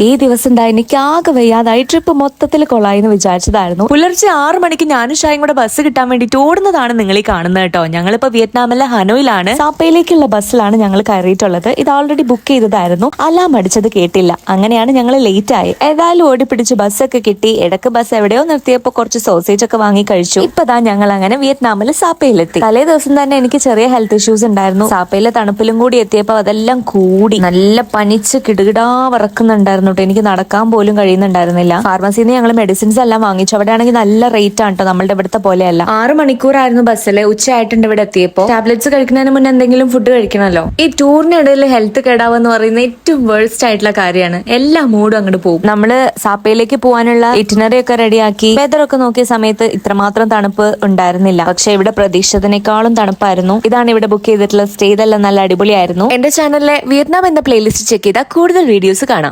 ഈ ദിവസം ഉണ്ടായി എനിക്ക് ആകെ വയ്യാതായി. ട്രിപ്പ് മൊത്തത്തിൽ കൊള്ളായി എന്ന് വിചാരിച്ചതായിരുന്നു. പുലർച്ചെ ആറ് മണിക്ക് ഞാനും ഷായും കൂടെ ബസ് കിട്ടാൻ വേണ്ടിട്ട് ഓടുന്നതാണ് നിങ്ങൾ ഈ കാണുന്നത് കേട്ടോ. ഞങ്ങളിപ്പോ വിയറ്റ്നാമിലെ ഹനോയിലാണ്. സാപ്പയിലേക്കുള്ള ബസ്സിലാണ് ഞങ്ങൾ കയറിയിട്ടുള്ളത്. ഇത് ഓൾറെഡി ബുക്ക് ചെയ്തതായിരുന്നു. അലാം അടിച്ചത് കേട്ടില്ല. അങ്ങനെയാണ് ഞങ്ങൾ ലേറ്റ് ആയി. ഏതായാലും ഓടിപ്പിടിച്ച് ബസ്സൊക്കെ കിട്ടി. ഇടയ്ക്ക് ബസ് എവിടെയോ നിർത്തിയപ്പോ കുറച്ച് സോസേജ് ഒക്കെ വാങ്ങി കഴിച്ചു. ഇപ്പതാ ഞങ്ങൾ അങ്ങനെ വിയറ്റ്നാമിൽ സാപ്പയിലെത്തി. തലേ ദിവസം തന്നെ എനിക്ക് ചെറിയ ഹെൽത്ത് ഇഷ്യൂസ് ഉണ്ടായിരുന്നു. സാപ്പയിലെ തണുപ്പിലും കൂടി എത്തിയപ്പോ അതെല്ലാം കൂടി. നല്ല പനിച്ച് കിടുകിടാ വറക്കുന്നുണ്ടായിരുന്നു. കേട്ടോ എനിക്ക് നടക്കാൻ പോലും കഴിയുന്നുണ്ടായിരുന്നില്ല. ഫാർമസിയിൽ നിന്ന് ഞങ്ങൾ മെഡിസിൻസ് എല്ലാം വാങ്ങിച്ചു. അവിടെ ആണെങ്കിൽ നല്ല റേറ്റ് ആണ് കേട്ടോ നമ്മുടെ ഇവിടുത്തെ പോലെയല്ല. ആറ് മണിക്കൂറായിരുന്നു ബസ്സിൽ ഉച്ചയായിട്ടുണ്ട് ഇവിടെ എത്തിയപ്പോ. ടാബ്ലറ്റ്സ് കഴിക്കുന്നതിന് മുന്നേ എന്തെങ്കിലും ഫുഡ് കഴിക്കണമല്ലോ. ഈ ടൂറിനിടയിൽ ഹെൽത്ത് കേടാവെന്ന് പറയുന്ന ഏറ്റവും വേഴ്സ്റ്റ് ആയിട്ടുള്ള കാര്യമാണ്. എല്ലാ മൂഡും അങ്ങോട്ട് പോകും. നമ്മൾ സാപ്പയിലേക്ക് പോകാനുള്ള ഇറ്റിനറി ഒക്കെ റെഡിയാക്കി വെതർ ഒക്കെ നോക്കിയ സമയത്ത് ഇത്രമാത്രം തണുപ്പ് ഉണ്ടായിരുന്നില്ല. പക്ഷെ ഇവിടെ പ്രതീക്ഷിച്ചതിനേക്കാളും തണുപ്പായിരുന്നു. ഇതാണ് ഇവിടെ ബുക്ക് ചെയ്തിട്ടുള്ള സ്റ്റേ ഇതെല്ലാം നല്ല അടിപൊളിയായിരുന്നു. എന്റെ ചാനലിലെ വിയറ്റ്നാം എന്ന പ്ലേലിസ്റ്റ് ചെക്ക് ചെയ്താൽ കൂടുതൽ വീഡിയോസ് കാണാം.